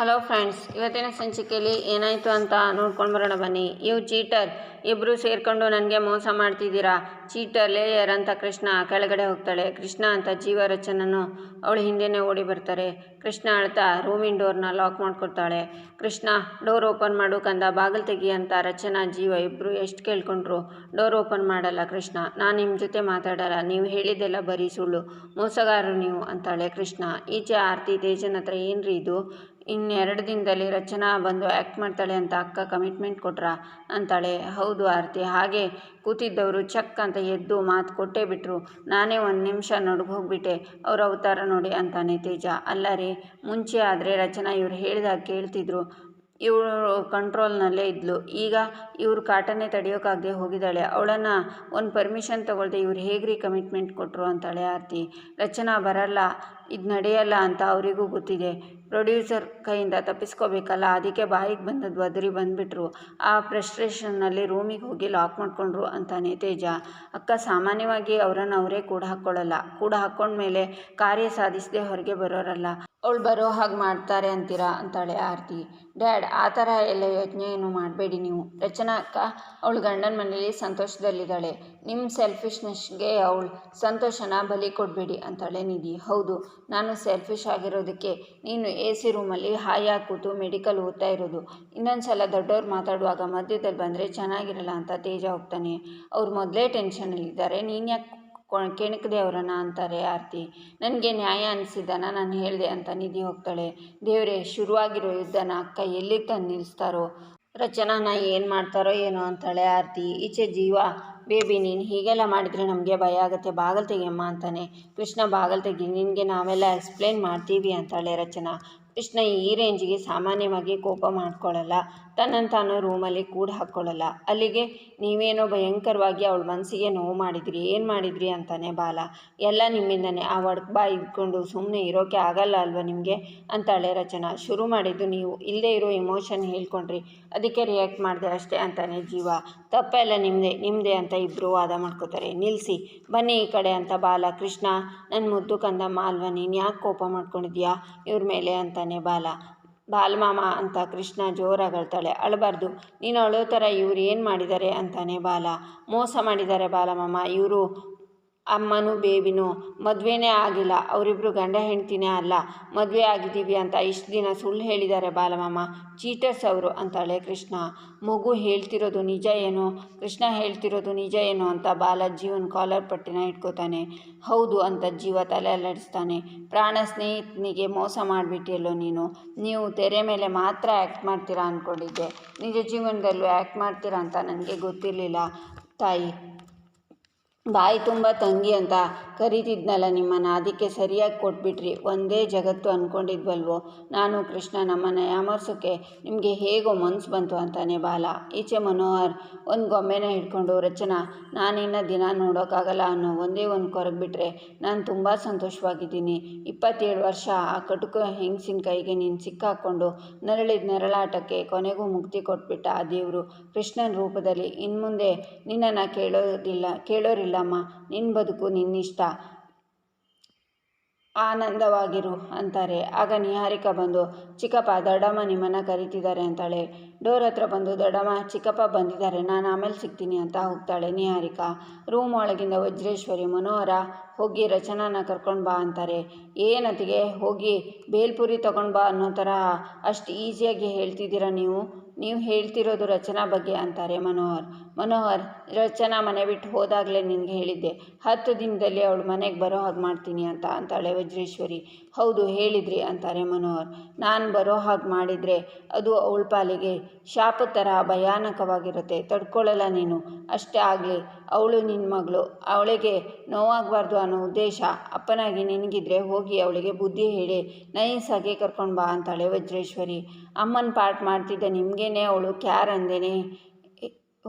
Hello friends ಇವತ್ತಿನ ಸಂಚಿಕೆಯಲ್ಲಿ ಏನಾಯಿತು ಅಂತ ನೋಡ್ಕೊಂಡು ಬರೋಣ ಬನ್ನಿ. ಇವು ಚೀಟರ್ ಇಬ್ಬರು ಸೇರಿಕೊಂಡು ನನಗೆ ಮೋಸ ಮಾಡ್ತಿದ್ದೀರಾ? ಚೀಟರ್ ಲೇಯರ್ ಅಂತ ಕೃಷ್ಣ ಕೆಳಗಡೆ ಹೋಗ್ತಾಳೆ. ಕೃಷ್ಣ ಅಂತ ಜೀವರಚನನು ಅವಳು ಹಿಂದೆನೇ ಓಡಿ ಬರ್ತಾರೆ. ಕೃಷ್ಣ ಅಳ್ತಾ ರೂಮಿನ ಡೋರ್ನ ಲಾಕ್ ಮಾಡ್ಕೊಡ್ತಾಳೆ. ಕೃಷ್ಣ ಡೋರ್ ಓಪನ್ ಮಾಡು ಕಂದ. ಬಾಗಿಲು ತೆಗಿ ಅಂತ ರಚನಾ ಜೀವ ಇಬ್ಬರು ಎಷ್ಟು ಕೇಳ್ಕೊಂಡ್ರು? ಡೋರ್ ಓಪನ್ ಮಾಡಲ್ಲ ಕೃಷ್ಣ. ನಾನು ನಿಮ್ಮ ಜೊತೆ ಮಾತಾಡಲ್ಲ. ನೀವು ಹೇಳಿದ್ದೆಲ್ಲ ಬರೀ ಸುಳ್ಳು. ಮೋಸಗಾರರು ನೀವು ಅಂತಾಳೆ ಕೃಷ್ಣ. ಈಚೆ ಆರತಿ ತೇಜನ ಹತ್ರ ರೀ ಇದು? ಇನ್ನೆರಡು ದಿನದಲ್ಲಿ ರಚನಾ ಬಂದು ಆ್ಯಕ್ಟ್ ಮಾಡ್ತಾಳೆ ಅಂತ ಅಕ್ಕ ಕಮಿಟ್ಮೆಂಟ್ ಕೊಟ್ರಾ? ಅಂತಾಳೆ. ಹೌದು ಆರತಿ, ಹಾಗೆ ಕೂತಿದ್ದವರು ಚಕ್ ಅಂತ ಎದ್ದು ಮಾತು ಕೊಟ್ಟೇ ಬಿಟ್ಟರು ನಾನೇ ಒಂದು ನಿಮಿಷ ನಡುಗೆ ಹೋಗಿಬಿಟ್ಟೆ. ಅವ್ರ ಅವತಾರ ನೋಡಿ ಅಂತಾನೆ ತೇಜ. ಅಲ್ಲ ರೀ, ಮುಂಚೆ ಆದರೆ ರಚನಾ ಇವ್ರು ಹೇಳಿದಾಗ ಕೇಳ್ತಿದ್ರು. ಇವಳು ಕಂಟ್ರೋಲ್ನಲ್ಲೇ ಇದ್ಲು. ಈಗ ಇವರು ಕಾಟನೆ ತಡೆಯೋಕ್ಕಾಗದೆ ಹೋಗಿದ್ದಾಳೆ. ಅವಳನ್ನು ಒಂದು ಪರ್ಮಿಷನ್ ತೊಗೊಳ್ದೆ ಇವ್ರು ಹೇಗ್ರಿ ಕಮಿಟ್ಮೆಂಟ್ ಕೊಟ್ಟರು ಅಂತಾಳೆ ಆರತಿ. ರಚನಾ ಬರಲ್ಲ, ಇದು ನಡೆಯಲ್ಲ ಅಂತ ಅವರಿಗೂ ಗೊತ್ತಿದೆ. ಪ್ರೊಡ್ಯೂಸರ್ ಕೈಯಿಂದ ತಪ್ಪಿಸ್ಕೋಬೇಕಲ್ಲ, ಅದಕ್ಕೆ ಬಾಯಿಗೆ ಬಂದದ್ದು ಅದರಿ ಬಂದುಬಿಟ್ರು. ಆ ಫ್ರಸ್ಟ್ರೇಷನ್ನಲ್ಲಿ ರೂಮಿಗೆ ಹೋಗಿ ಲಾಕ್ ಮಾಡಿಕೊಂಡ್ರು ಅಂತಾನೆ ತೇಜ. ಅಕ್ಕ ಸಾಮಾನ್ಯವಾಗಿ ಅವರನ್ನು ಅವರೇ ಕೂಡ ಹಾಕ್ಕೊಳ್ಳಲ್ಲ ಕೂಡ ಹಾಕ್ಕೊಂಡ್ಮೇಲೆ ಕಾರ್ಯ ಸಾಧಿಸದೆ ಹೊರಗೆ ಬರೋರಲ್ಲ. ಅವಳು ಬರೋ ಹಾಗೆ ಮಾಡ್ತಾರೆ ಅಂತೀರಾ ಅಂತಾಳೆ ಆರತಿ. ಡ್ಯಾಡ್, ಆ ಥರ ಎಲ್ಲ ಯೋಚನೆ ಏನು ಮಾಡಬೇಡಿ ನೀವು. ರಚನಾ ಅಕ್ಕ, ಅವಳು ಗಂಡನ ಮನೆಯಲ್ಲಿ ಸಂತೋಷದಲ್ಲಿದ್ದಾಳೆ. ನಿಮ್ಮ ಸೆಲ್ಫಿಶ್ನೆಸ್ಗೆ ಅವಳು ಸಂತೋಷನ ಬಲಿ ಕೊಡಬೇಡಿ ಅಂತಾಳೆ ನಿಧಿ. ಹೌದು, ನಾನು ಸೆಲ್ಫಿಶ್ ಆಗಿರೋದಕ್ಕೆ ನೀನು ಎ ಸಿ ರೂಮಲ್ಲಿ ಹಾಯಾಗಿ ಕೂತು ಮೆಡಿಕಲ್ ಓದ್ತಾ ಇರೋದು. ಇನ್ನೊಂದು ಸಲ ದೊಡ್ಡವ್ರು ಮಾತಾಡುವಾಗ ಮಧ್ಯದಲ್ಲಿ ಬಂದರೆ ಚೆನ್ನಾಗಿರಲ್ಲ ಅಂತ ತೇಜ ಹೋಗ್ತಾನೆ. ಅವ್ರು ಮೊದಲೇ ಟೆನ್ಷನಲ್ಲಿದ್ದಾರೆ ನೀನು ಯಾಕೆ ಕೆಣಕದೆ ದೇವರನ್ನ ಅಂತಾರೆ ಆರತಿ. ನನಗೆ ನ್ಯಾಯ ಅನಿಸಿದ್ದಾನ ನಾನು ಹೇಳಿದೆ ಅಂತ ನಿಧಿ ಹೋಗ್ತಾಳೆ. ದೇವರೇ, ಶುರುವಾಗಿರೋ ಯುದ್ಧನ ಅಕ್ಕ ಎಲ್ಲಿ ತಂದು ನಿಲ್ಲಿಸ್ತಾರೋ ರಚನಾನ ಏನು ಮಾಡ್ತಾರೋ ಏನೋ ಅಂತಾಳೆ ಆರತಿ. ಈಚೆ ಜೀವ, ಬೇಬಿ ನೀನು ಹೀಗೆಲ್ಲ ಮಾಡಿದರೆ ನಮಗೆ ಭಯ ಆಗುತ್ತೆ, ಬಾಗಲ್ ತೆಗಿಯಮ್ಮ ಅಂತಾನೆ. ಕೃಷ್ಣ ಬಾಗಲ್ ತೆಗಿ, ನಿನಗೆ ನಾವೆಲ್ಲ ಎಕ್ಸ್ಪ್ಲೇನ್ ಮಾಡ್ತೀವಿ ಅಂತಾಳೆ ರಚನಾ. ಕೃಷ್ಣ ಈ ರೇಂಜಿಗೆ ಸಾಮಾನ್ಯವಾಗಿ ಕೋಪ ಮಾಡ್ಕೊಳ್ಳಲ್ಲ ತನ್ನನ್ನು ತಾನು ರೂಮಲ್ಲಿ ಕೂಡ ಹಾಕ್ಕೊಳ್ಳಲ್ಲ ಅಲ್ಲಿಗೆ ನೀವೇನೋ ಭಯಂಕರವಾಗಿ ಅವಳ ಮನಸ್ಸಿಗೆ ನೋವು ಮಾಡಿದ್ರಿ, ಏನು ಮಾಡಿದ್ರಿ ಅಂತಾನೆ ಬಾಲ. ಎಲ್ಲ ನಿಮ್ಮಿಂದನೇ. ಆ ಒಡ್ಕ್ ಬಾ ಇದ್ಕೊಂಡು ಸುಮ್ಮನೆ ಇರೋಕೆ ಆಗಲ್ಲ ಅಲ್ವಾ ನಿಮಗೆ? ಅಂತಾಳೆ ರಚನಾ. ಶುರು ಮಾಡಿದ್ದು ನೀವು. ಇಲ್ಲದೇ ಇರೋ ಇಮೋಷನ್ ಹೇಳ್ಕೊಂಡ್ರಿ. ಅದಕ್ಕೆ ರಿಯಾಕ್ಟ್ ಮಾಡಿದೆ ಅಷ್ಟೇ ಅಂತಾನೆ ಜೀವ. ತಪ್ಪೆಲ್ಲ ನಿಮ್ಮದೇ ನಿಮ್ಮದೇ ಅಂತ ಇಬ್ಬರು ವಾದ ಮಾಡ್ಕೋತಾರೆ. ನಿಲ್ಲಿಸಿ ಬನ್ನಿ ಈ ಕಡೆ ಅಂತ ಬಾಲ. ಕೃಷ್ಣ ನನ್ನ ಮುದ್ದು ಕಂದಮ್ಮ ಅಲ್ವಾ ನೀನು ಯಾಕೆ ಕೋಪ ಮಾಡ್ಕೊಂಡಿದ್ಯಾ? ಇವ್ರ ಮೇಲೆ ಅಂತಾನೆ. ಬಾಲ ಬಾಲ್ಮಾಮ ಅಂತ ಕೃಷ್ಣ ಜೋರಾಗಳ್ತಾಳೆ ಅಳಬಾರ್ದು. ನೀನು ಅಳೋ ಥರ ಇವ್ರು ಏನು ಮಾಡಿದ್ದಾರೆ ಅಂತಾನೆ, ಬಾಲ, ಮೋಸ ಮಾಡಿದ್ದಾರೆ ಬಾಲಮಾಮ ಇವರು ಅಮ್ಮನೂ ಬೇಬಿನೂ, ಮದುವೆನೇ ಆಗಿಲ್ಲ. ಅವರಿಬ್ಬರು ಗಂಡ ಹೆಂಡ್ತಿನೇ ಅಲ್ಲ. ಮದುವೆ ಆಗಿದ್ದೀವಿ ಅಂತ ಇಷ್ಟು ದಿನ ಸುಳ್ಳು ಹೇಳಿದ್ದಾರೆ ಬಾಲಮಾಮ. ಚೀಟರ್ಸ್ ಅವರು ಅಂತಾಳೆ ಕೃಷ್ಣ. ಮಗು ಹೇಳ್ತಿರೋದು ನಿಜ ಏನು? ಕೃಷ್ಣ ಹೇಳ್ತಿರೋದು ನಿಜ ಏನು ಅಂತ ಬಾಲ ಜೀವನ ಕಾಲರ್ ಪಟ್ಟಿನ ಇಟ್ಕೋತಾನೆ. ಹೌದು ಅಂತ ಜೀವ ತಲೆ ಅಲ್ಲಾಡಿಸ್ತಾನೆ. ಪ್ರಾಣ ಸ್ನೇಹಿತನಿಗೆ ಮೋಸ ಮಾಡಿಬಿಟ್ಟಿಯಲ್ಲೋ ನೀನು? ನೀವು ತೆರೆ ಮೇಲೆ ಮಾತ್ರ ಆ್ಯಕ್ಟ್ ಮಾಡ್ತೀರಾ ಅಂದ್ಕೊಂಡಿದ್ದೆ ನಿಜ ಜೀವನದಲ್ಲೂ ಆ್ಯಕ್ಟ್ ಮಾಡ್ತೀರಾ ಅಂತ ನನಗೆ ಗೊತ್ತಿರಲಿಲ್ಲ. ತಾಯಿ ಬಾಯಿ ತುಂಬ ತಂಗಿ ಅಂತ ಕರೀತಿದ್ನಲ್ಲ ನಿಮ್ಮನ್ನು, ಅದಕ್ಕೆ ಸರಿಯಾಗಿ ಕೊಟ್ಬಿಟ್ರಿ. ಒಂದೇ ಜಗತ್ತು ಅಂದ್ಕೊಂಡಿದ್ವಲ್ವೋ ನಾನು ಕೃಷ್ಣ, ನಮ್ಮನ್ನು ಯಾಮರ್ಸೋಕ್ಕೆ ನಿಮಗೆ ಹೇಗೋ ಮನ್ಸು ಬಂತು ಅಂತಾನೆ ಬಾಲ. ಈಚೆ ಮನೋಹರ್, ಒಂದು ಗೊಂಬೆನ ಹಿಡ್ಕೊಂಡು, ರಚನಾ, ನಾನಿನ್ನ ದಿನ ನೋಡೋಕ್ಕಾಗಲ್ಲ ಅನ್ನೋ ಒಂದೇ ಒಂದು ಕೊರಗ್ಬಿಟ್ರೆ ನಾನು ತುಂಬ ಸಂತೋಷವಾಗಿದ್ದೀನಿ. ಇಪ್ಪತ್ತೇಳು ವರ್ಷ, ಆ ಕಟುಕ ಹೆಂಗಸಿನ ಕೈಗೆ ನೀನು ಸಿಕ್ಕಾಕ್ಕೊಂಡು ನರಳಿದ ನೆರಳಾಟಕ್ಕೆ ಕೊನೆಗೂ ಮುಕ್ತಿ ಕೊಟ್ಬಿಟ್ಟ ಆ ದೇವರು ಕೃಷ್ಣನ ರೂಪದಲ್ಲಿ. ಇನ್ಮುಂದೆ ನಿನ್ನನ್ನು ಕೇಳೋದಿಲ್ಲ ಕೇಳೋರಿಲ್ಲಮ್ಮ ನಿನ್ನ ಬದುಕು ನಿನ್ನಿಷ್ಟ. ಆನಂದವಾಗಿರು ಅಂತಾರೆ. ಆಗ ನಿಹಾರಿಕಾ ಬಂದು, ಚಿಕ್ಕಪ್ಪ, ದೊಡ್ಡಮ್ಮ ನಿಮ್ಮನ್ನು ಕರಿತಿದ್ದಾರೆ ಅಂತಾಳೆ. ಡೋರ್ ಹತ್ರ ಬಂದು, ದೊಡ್ಡಮ್ಮ, ಚಿಕ್ಕಪ್ಪ ಬಂದಿದ್ದಾರೆ, ನಾನು ಆಮೇಲೆ ಸಿಗ್ತೀನಿ ಅಂತ ಹೋಗ್ತಾಳೆ ನಿಹಾರಿಕಾ. ರೂಮ್ ಒಳಗಿಂದ ವಜ್ರೇಶ್ವರಿ, ಮನೋಹರ, ಹೋಗಿ ರಚನಾನ ಕರ್ಕೊಂಡು ಬಾ ಅಂತಾರೆ. ಏನತಿಗೆ ಹೋಗಿ, ಬೇಲ್ಪುರಿ ತಗೊಂಡ್ಬಾ ಬಾ ಅನ್ನೋ ಥರ ಅಷ್ಟು ಈಸಿಯಾಗಿ ಹೇಳ್ತಿದ್ದೀರಾ ನೀವು? ನೀವು ಹೇಳ್ತಿರೋದು ರಚನಾ ಬಗ್ಗೆ ಅಂತಾರೆ ಮನೋಹರ್. ಮನೋಹರ್, ರಚನಾ ಮನೆ ಬಿಟ್ಟು ಹೋದಾಗಲೇ ನಿನಗೆ ಹೇಳಿದ್ದೆ. ಹತ್ತು ದಿನದಲ್ಲಿ ಅವಳು ಮನೆಗೆ ಬರೋ ಹಾಗೆ ಮಾಡ್ತೀನಿ ಅಂತ, ಅಂತಾಳೆ ವಜ್ರೇಶ್ವರಿ. ಹೌದು, ಹೇಳಿದ್ರಿ ಅಂತಾರೆ ಮನೋಹರ್. ನಾನು ಬರೋ ಹಾಗೆ ಮಾಡಿದರೆ ಅದು ಅವಳ ಪಾಲಿಗೆ ಶಾಪ ಥರ ಭಯಾನಕವಾಗಿರುತ್ತೆ ತಡ್ಕೊಳ್ಳಲ್ಲ ನೀನು. ಅಷ್ಟೇ ಆಗಲಿ, ಅವಳು ನಿನ್ನ ಮಗಳು, ಅವಳಿಗೆ ನೋವಾಗಬಾರ್ದು ಅನ್ನೋ ಉದ್ದೇಶ ಅಪ್ಪನಾಗಿ ನಿನಗಿದ್ರೆ ಹೋಗಿ ಅವಳಿಗೆ ಬುದ್ಧಿ ಹೇಳಿ ನೈಸಾಗಿ ಕರ್ಕೊಂಡು ಬಾ ಅಂತಾಳೆ ವಜ್ರೇಶ್ವರಿ. ಅಮ್ಮನ ಪಾಠ ಮಾಡ್ತಿದ್ದ ನಿಮಗೇನೆ ಅವಳು ಕ್ಯಾರ್ ಅಂದೇನೆ?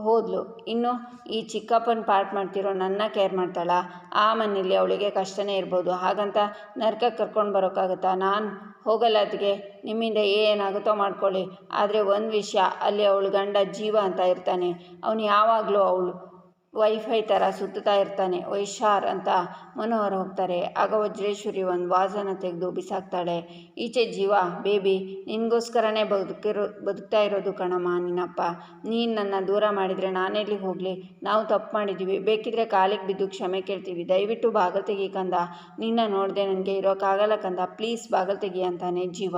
ಹೋದ್ಲು. ಇನ್ನು ಈ ಚಿಕ್ಕಪ್ಪನ ಪಾರ್ಟ್ ಮಾಡ್ತಿರೋ ನನ್ನ ಕೇರ್ ಮಾಡ್ತಾಳ. ಆ ಮನೇಲಿ ಅವಳಿಗೆ ಕಷ್ಟನೇ ಇರ್ಬೋದು. ಹಾಗಂತ ನರ್ಕಕ್ಕೆ ಕರ್ಕೊಂಡು ಬರೋಕ್ಕಾಗುತ್ತಾ? ನಾನು ಹೋಗಲ್ಲ ಅದಕ್ಕೆ ನಿಮ್ಮಿಂದ ಏನಾಗುತ್ತೋ ಮಾಡ್ಕೊಳ್ಳಿ. ಆದರೆ ಒಂದು ವಿಷಯ, ಅಲ್ಲಿ ಅವಳು ಗಂಡ ಜೀವ ಅಂತ ಇರ್ತಾನೆ. ಅವನು ಯಾವಾಗಲೂ ಅವಳು. ವೈಫೈ ಥರ ಸುತ್ತುತ್ತಾ ಇರ್ತಾನೆ. ವೈಶಾರ್ ಅಂತ ಮನೋಹರ್ ಹೋಗ್ತಾರೆ. ಆಗ ವಜ್ರೇಶ್ವರಿ ಒಂದು ವಾಸನ ತೆಗೆದು ಬಿಸಾಕ್ತಾಳೆ. ಈಚೆ ಜೀವ, ಬೇಬಿ, ನಿನಗೋಸ್ಕರನೇ ಬದುಕಿರೋ, ಬದುಕ್ತಾ ಇರೋದು ಕಣಮ್ಮ, ನಿನ್ನಪ್ಪ. ನೀನು ನನ್ನ ದೂರ ಮಾಡಿದರೆ ನಾನೆಲ್ಲಿ ಹೋಗಲಿ? ನಾವು ತಪ್ಪು ಮಾಡಿದ್ದೀವಿ ಬೇಕಿದ್ರೆ ಕಾಲಿಗೆ ಬಿದ್ದು ಕ್ಷಮೆ ಕೇಳ್ತೀವಿ. ದಯವಿಟ್ಟು ಬಾಗಲ್ ತೆಗಿ ಕಂದ. ನಿನ್ನ ನೋಡಿದೆ ನನಗೆ ಇರೋಕ್ಕಾಗಲ್ಲ ಕಂದ. ಪ್ಲೀಸ್ ಬಾಗಲ್ ತೆಗಿ ಅಂತಾನೆ ಜೀವ.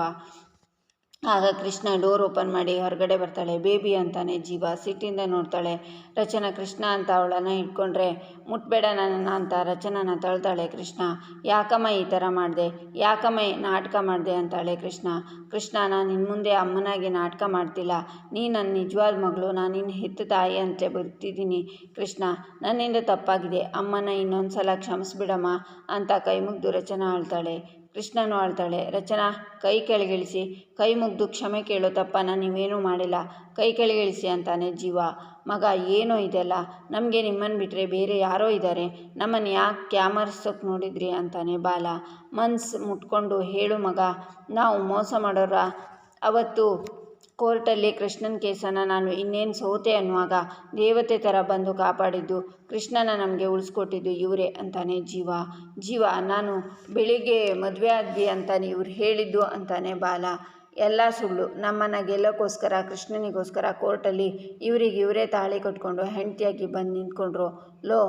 ಆಗ ಕೃಷ್ಣ ಡೋರ್ ಓಪನ್ ಮಾಡಿ ಹೊರಗಡೆ ಬರ್ತಾಳೆ. ಬೇಬಿ ಅಂತಾನೆ ಜೀವ ಸಿಟ್ಟಿಂದ ನೋಡ್ತಾಳೆ. ರಚನಾ ಕೃಷ್ಣ ಅಂತ ಅವಳನ್ನು ಹಿಡ್ಕೊಂಡ್ರೆ ಮುಟ್ಬೇಡ ನನ್ನನ್ನು ಅಂತ ರಚನನ ತಳ್ತಾಳೆ ಕೃಷ್ಣ. ಯಾಕಮ್ಮ ಈ ಥರ ಮಾಡಿದೆ? ಯಾಕಮ್ಮ ನಾಟಕ ಮಾಡಿದೆ ಅಂತಾಳೆ ಕೃಷ್ಣ. ಕೃಷ್ಣ, ನಾನು ನಿನ್ನ ಮುಂದೆ ಅಮ್ಮನಾಗಿ ನಾಟಕ ಮಾಡ್ತಿಲ್ಲ. ನೀ ನನ್ನ ನಿಜವಾದ ಮಗಳು, ನಾನು ನಿನ್ನ ಹೆತ್ತ ತಾಯಿ ಅಂತ ಬರ್ತಿದ್ದೀನಿ ಕೃಷ್ಣ. ನನ್ನಿಂದ ತಪ್ಪಾಗಿದೆ. ಅಮ್ಮನ ಇನ್ನೊಂದು ಸಲ ಕ್ಷಮಿಸ್ಬಿಡಮ್ಮ ಅಂತ ಕೈ ಮುಗ್ದು ರಚನಾ ಆಳ್ತಾಳೆ ಕೃಷ್ಣನು ಆಳ್ತಾಳೆ, ರಚನಾ, ಕೈ ಕೆಳಗಿಳಿಸಿ. ಕೈ ಮುಗ್ದು ಕ್ಷಮೆ ಕೇಳೋ ತಪ್ಪನ ನೀವೇನೂ ಮಾಡಿಲ್ಲ. ಕೈ ಕೆಳಗಿಳಿಸಿ ಅಂತಾನೆ ಜೀವ. ಮಗ, ಏನೋ ಇದೆಲ್ಲ? ನಮಗೆ ನಿಮ್ಮನ್ನು ಬಿಟ್ಟರೆ ಬೇರೆ ಯಾರೋ ಇದ್ದಾರೆ ನಮ್ಮನ್ನು ಯಾಕೆ ಕ್ಯಾಮರ್ಸೋಕೆ ನೋಡಿದ್ರಿ? ಅಂತಾನೆ ಬಾಲ. ಮನ್ಸು ಮುಟ್ಕೊಂಡು, ಹೇಳು ಮಗ, ನಾವು ಮೋಸ ಮಾಡೋರ, ಅವತ್ತು ಕೋರ್ಟಲ್ಲಿ ಕೃಷ್ಣನ ಕೇಸನ್ನು ನಾನು ಇನ್ನೇನು ಸೋತೆ ಅನ್ನುವಾಗ ದೇವತೆ ಥರ ಬಂದು ಕಾಪಾಡಿದ್ದು, ಕೃಷ್ಣನ ನಮಗೆ ಉಳಿಸ್ಕೊಟ್ಟಿದ್ದು ಇವರೇ ಅಂತಾನೆ ಜೀವ. ಜೀವ, ನಾನು ಬೆಳಿಗ್ಗೆ ಮದುವೆ ಆದ್ವಿ ಅಂತಾನೆ ಇವ್ರು ಹೇಳಿದ್ದು ಅಂತಾನೆ ಬಾಲ. ಎಲ್ಲ ಸುಳ್ಳು. ನಮ್ಮನ್ನು ಗೆಲ್ಲೋಕ್ಕೋಸ್ಕರ, ಕೃಷ್ಣನಿಗೋಸ್ಕರ ಕೋರ್ಟಲ್ಲಿ ಇವ್ರಿಗೆ ಇವರೇ ತಾಳಿ ಕಟ್ಕೊಂಡು ಹೆಂಡತಿಯಾಗಿ ಬಂದು ನಿಂತ್ಕೊಂಡ್ರು. ಲೋ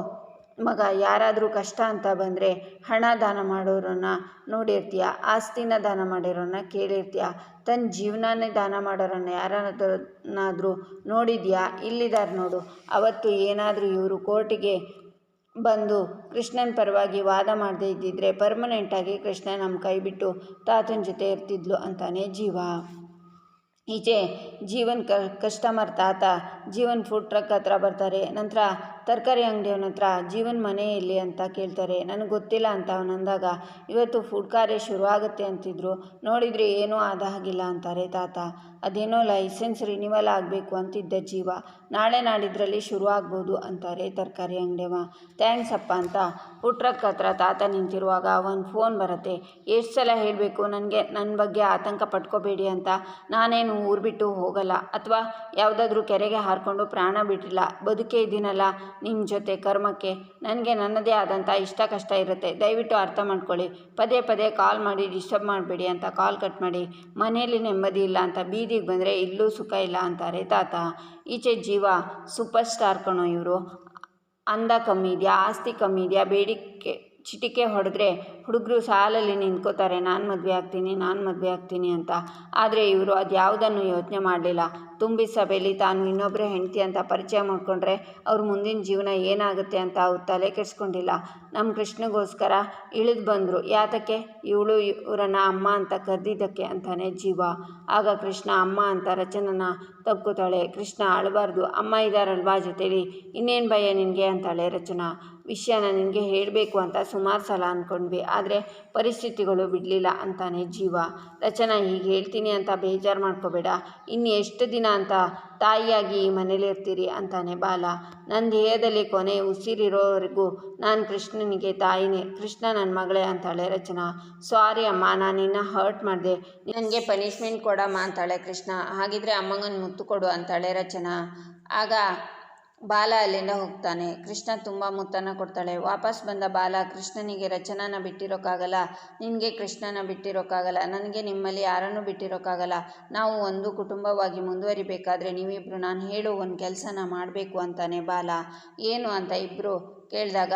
ಮಗ, ಯಾರಾದರೂ ಕಷ್ಟ ಅಂತ ಬಂದರೆ ಹಣ ದಾನ ಮಾಡೋರನ್ನ ನೋಡಿರ್ತೀಯ? ಆಸ್ತಿನ ದಾನ ಮಾಡಿರೋರನ್ನ ಕೇಳಿರ್ತೀಯ? ತನ್ನ ಜೀವನನೇ ದಾನ ಮಾಡೋರನ್ನ ಯಾರನ್ನಾದರೂ ನೋಡಿದ್ಯಾ? ಇಲ್ಲಿದ್ದಾರೆ ನೋಡು. ಅವತ್ತು ಏನಾದರೂ ಇವರು ಕೋರ್ಟಿಗೆ ಬಂದು ಕೃಷ್ಣನ ಪರವಾಗಿ ವಾದ ಮಾಡದೇ ಇದ್ದಿದ್ರೆ ಪರ್ಮನೆಂಟಾಗಿ ಕೃಷ್ಣ ನಮ್ಮ ಕೈ ಬಿಟ್ಟು ತಾತನ ಜೊತೆ ಇರ್ತಿದ್ಲು ಅಂತಾನೆ ಜೀವ. ಈಚೆ ಜೀವನ್ ಕ, ಕಸ್ಟಮರ್ ತಾತ, ಜೀವನ್ ಫುಡ್ ಟ್ರಕ್ ಹತ್ರ ಬರ್ತಾರೆ. ನಂತರ ತರಕಾರಿ ಅಂಗಡಿಯವನ ಹತ್ರ, ಜೀವನ್ ಮನೆ ಎಲ್ಲಿ ಅಂತ ಕೇಳ್ತಾರೆ. ನನಗೆ ಗೊತ್ತಿಲ್ಲ ಅಂತ ಅವನಂದಾಗ ಇವತ್ತು ಫುಡ್ ಕಾರ್ಯ ಶುರುವಾಗುತ್ತೆ ಅಂತಿದ್ರು. ನೋಡಿದರೆ ಏನೂ ಆದ ಹಾಗಿಲ್ಲ ಅಂತಾರೆ ತಾತ. ಅದೇನೋ ಲೈಸೆನ್ಸ್ ರಿನಿವಲ್ ಆಗಬೇಕು ಅಂತಿದ್ದ ಜೀವ. ನಾಳೆ ನಾಡಿದ್ರಲ್ಲಿ ಶುರು ಆಗ್ಬೋದು ಅಂತಾರೆ ತರಕಾರಿ ಅಂಗಡಿಯವ. ಥ್ಯಾಂಕ್ಸ್ ಅಪ್ಪ ಅಂತ. ಟ್ರಕ್ ಹತ್ರ ತಾತ ನಿಂತಿರುವಾಗ ಒಂದು ಫೋನ್ ಬರುತ್ತೆ. ಎಷ್ಟು ಸಲ ಹೇಳಬೇಕು ನನಗೆ ನನ್ನ ಬಗ್ಗೆ ಆತಂಕ ಪಟ್ಕೋಬೇಡಿ ಅಂತ. ನಾನೇನು ಊರು ಬಿಟ್ಟು ಹೋಗಲ್ಲ. ಅಥವಾ ಯಾವುದಾದ್ರೂ ಕೆರೆಗೆ ಹಾರಿಕೊಂಡು ಪ್ರಾಣ ಬಿಟ್ಟಿಲ್ಲ. ಬದುಕೇ ಇದ್ದೀನಲ್ಲ ನಿಮ್ಮ ಜೊತೆ ಕರ್ಮಕ್ಕೆ. ನನಗೆ ನನ್ನದೇ ಆದಂಥ ಇಷ್ಟ ಕಷ್ಟ ಇರುತ್ತೆ. ದಯವಿಟ್ಟು ಅರ್ಥ ಮಾಡ್ಕೊಳ್ಳಿ. ಪದೇ ಪದೇ ಕಾಲ್ ಮಾಡಿ ಡಿಸ್ಟರ್ಬ್ ಮಾಡಬೇಡಿ ಅಂತ ಕಾಲ್ ಕಟ್ ಮಾಡಿ. ಮನೆಯಲ್ಲಿ ನೆಮ್ಮದಿ ಇಲ್ಲ ಅಂತ ಬೀದಿಗೆ ಬಂದರೆ ಇಲ್ಲೂ ಸುಖ ಇಲ್ಲ ಅಂತಾರೆ ತಾತ. ಈಚೆ ಜೀವ ಸೂಪರ್ ಸ್ಟಾರ್ ಕಣೋ ಇವರು. ಅಂದ ಕಮ್ಮಿ ಇದೆಯಾ ಆಸ್ತಿ ಕಮ್ಮಿ ಇದೆಯಾ ಬೇಡಿಕೆ ಚಿಟಿಕೆ ಹೊಡೆದ್ರೆ ಹುಡುಗರು ಸಾಲಲ್ಲಿ ನಿಂತ್ಕೋತಾರೆ, ನಾನು ಮದುವೆ ಆಗ್ತೀನಿ, ನಾನು ಮದುವೆ ಆಗ್ತೀನಿ ಅಂತ. ಆದರೆ ಇವರು ಅದು ಯಾವುದನ್ನು ಯೋಚನೆ ಮಾಡಲಿಲ್ಲ. ತುಂಬಿ ಸಭೆಯಲ್ಲಿ ತಾನು ಇನ್ನೊಬ್ಬರ ಹೆಂಡತಿ ಅಂತ ಪರಿಚಯ ಮಾಡಿಕೊಂಡ್ರೆ ಅವ್ರ ಮುಂದಿನ ಜೀವನ ಏನಾಗುತ್ತೆ ಅಂತ ಅವ್ರು ತಲೆ ಕೆಡಿಸ್ಕೊಂಡಿಲ್ಲ. ನಮ್ಮ ಕೃಷ್ಣಗೋಸ್ಕರ ಇಳಿದು ಬಂದರು. ಯಾತಕ್ಕೆ? ಇವಳು ಇವರನ್ನು ಅಮ್ಮ ಅಂತ ಕರೆದಿದ್ದಕ್ಕೆ ಅಂತಾನೆ ಜೀವ. ಆಗ ಕೃಷ್ಣ ಅಮ್ಮ ಅಂತ ರಚನನ ತಪ್ಕೋತಾಳೆ ಕೃಷ್ಣ ಅಳಬಾರ್ದು, ಅಮ್ಮ ಇದ್ದಾರಲ್ವಾ ಜೊತೇಲಿ? ಇನ್ನೇನು ಭಯ ನಿನಗೆ? ಅಂತಾಳೆ ರಚನಾ. ವಿಷಯನ ನಿನಗೆ ಹೇಳಬೇಕು ಅಂತ ಸುಮಾರು ಸಲ ಅಂದ್ಕೊಂಡ್ವಿ ಆದರೆ ಪರಿಸ್ಥಿತಿಗಳು ಬಿಡಲಿಲ್ಲ ಅಂತಾನೆ ಜೀವ. ರಚನಾ ಹೀಗೆ ಹೇಳ್ತೀನಿ ಅಂತ ಬೇಜಾರು ಮಾಡ್ಕೋಬೇಡ. ಇನ್ನು ಎಷ್ಟು ದಿನ ಅಂತ ತಾಯಿಯಾಗಿ ಈ ಮನೇಲಿ ಇರ್ತೀರಿ ಅಂತಾನೆ ಬಾಲ. ನನ್ನ ದೇಹದಲ್ಲಿ ಕೊನೆ ಉಸಿರಿರೋವರೆಗೂ ನಾನು ಕೃಷ್ಣನಿಗೆ ತಾಯಿನೇ, ಕೃಷ್ಣ ನನ್ನ ಮಗಳೇ ಅಂತಾಳೆ ರಚನಾ. ಸಾರಿ ಅಮ್ಮ, ನಾನು ನಿನ್ನ ಹರ್ಟ್ ಮಾಡಿದೆ. ನನಗೆ ಪನಿಷ್ಮೆಂಟ್ ಕೊಡಮ್ಮ ಅಂತಾಳೆ ಕೃಷ್ಣ. ಹಾಗಿದ್ರೆ ಅಮ್ಮಂಗನ ಮುತ್ತು ಕೊಡು ಅಂತಾಳೆ ರಚನಾ. ಆಗ ಬಾಲ ಅಲ್ಲಿಂದ ಹೋಗ್ತಾನೆ. ಕೃಷ್ಣ ತುಂಬ ಮುತ್ತನ್ನು ಕೊಡ್ತಾಳೆ. ವಾಪಸ್ ಬಂದ ಬಾಲ ಕೃಷ್ಣನಿಗೆ ರಚನಾನ ಬಿಟ್ಟಿರೋಕ್ಕಾಗಲ್ಲ ನಿನಗೆ ಕೃಷ್ಣನ ಬಿಟ್ಟಿರೋಕ್ಕಾಗಲ್ಲ ನನಗೆ ನಿಮ್ಮಲ್ಲಿ ಯಾರನ್ನು ಬಿಟ್ಟಿರೋಕ್ಕಾಗಲ್ಲ ನಾವು ಒಂದು ಕುಟುಂಬವಾಗಿ ಮುಂದುವರಿಬೇಕಾದ್ರೆ ನೀವಿಬ್ಬರು ನಾನು ಹೇಳು ಒಂದು ಕೆಲಸನ ಮಾಡಬೇಕು ಅಂತಾನೆ ಬಾಲ. ಏನು ಅಂತ ಇಬ್ಬರು ಕೇಳಿದಾಗ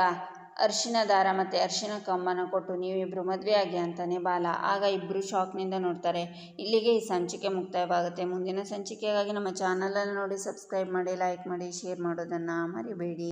ಅರಿಶಿನ ದಾರ ಮತ್ತು ಅರಿಶಿನ ಕಂಬನ ಕೊಟ್ಟು ನೀವಿಬ್ಬರು ಮದುವೆಯಾಗಿ ಅಂತಾನೆ ಬಾಲ. ಆಗ ಇಬ್ಬರು ಶಾಕ್ನಿಂದ ನೋಡ್ತಾರೆ, ಇಲ್ಲಿಗೆ ಈ ಸಂಚಿಕೆ ಮುಕ್ತಾಯವಾಗುತ್ತೆ. ಮುಂದಿನ ಸಂಚಿಕೆಗಾಗಿ ನಮ್ಮ ಚಾನಲನ್ನು ನೋಡಿ ಸಬ್ಸ್ಕ್ರೈಬ್ ಮಾಡಿ ಲೈಕ್ ಮಾಡಿ ಶೇರ್ ಮಾಡೋದನ್ನು ಮರಿಬೇಡಿ.